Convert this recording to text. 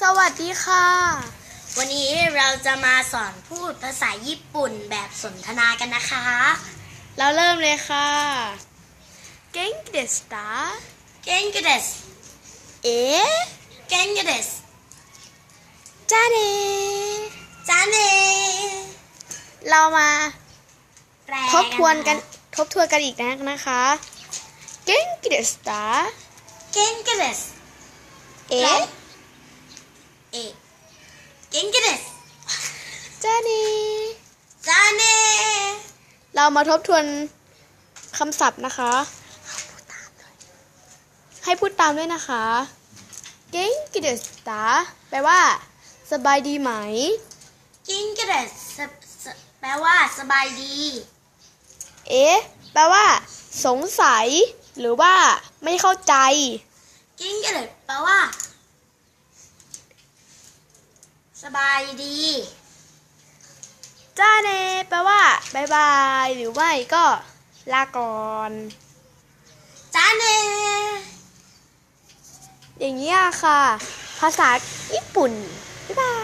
สวัสดีค่ะ วันนี้เราจะมาสอนพูดภาษาญี่ปุ่นแบบสนทนากันนะคะ เราเริ่มเลยค่ะเก่งเดสตาเก่งกเดสเอ๋เก่งกเดสจ้าเนจาเนเรามาแปลทบทวนกันทบทวนกันอีกนะนะคะเก่งเดสตาเก่งกเดสเอ๋ เอเก่งกเดสจ้าเนจาเนเรามาทบทวนคำศัพท์นะคะ ให้พูดตามด้วยนะคะเก่งเดสตาแปลว่า สบายดีไหมเก่งกเดสสสแปลว่าสบายดี เอ๊ะ แปลว่า สงสัย หรือว่าไม่เข้าใจเก่งกเดสแปลว่า สบายดีจ้าเนแปลว่าบายบายหรือไม่ก็ลาก่อนจาเน อย่างนี้ยค่ะ ภาษาญี่ปุ่น บ๊ายบายจ้าเน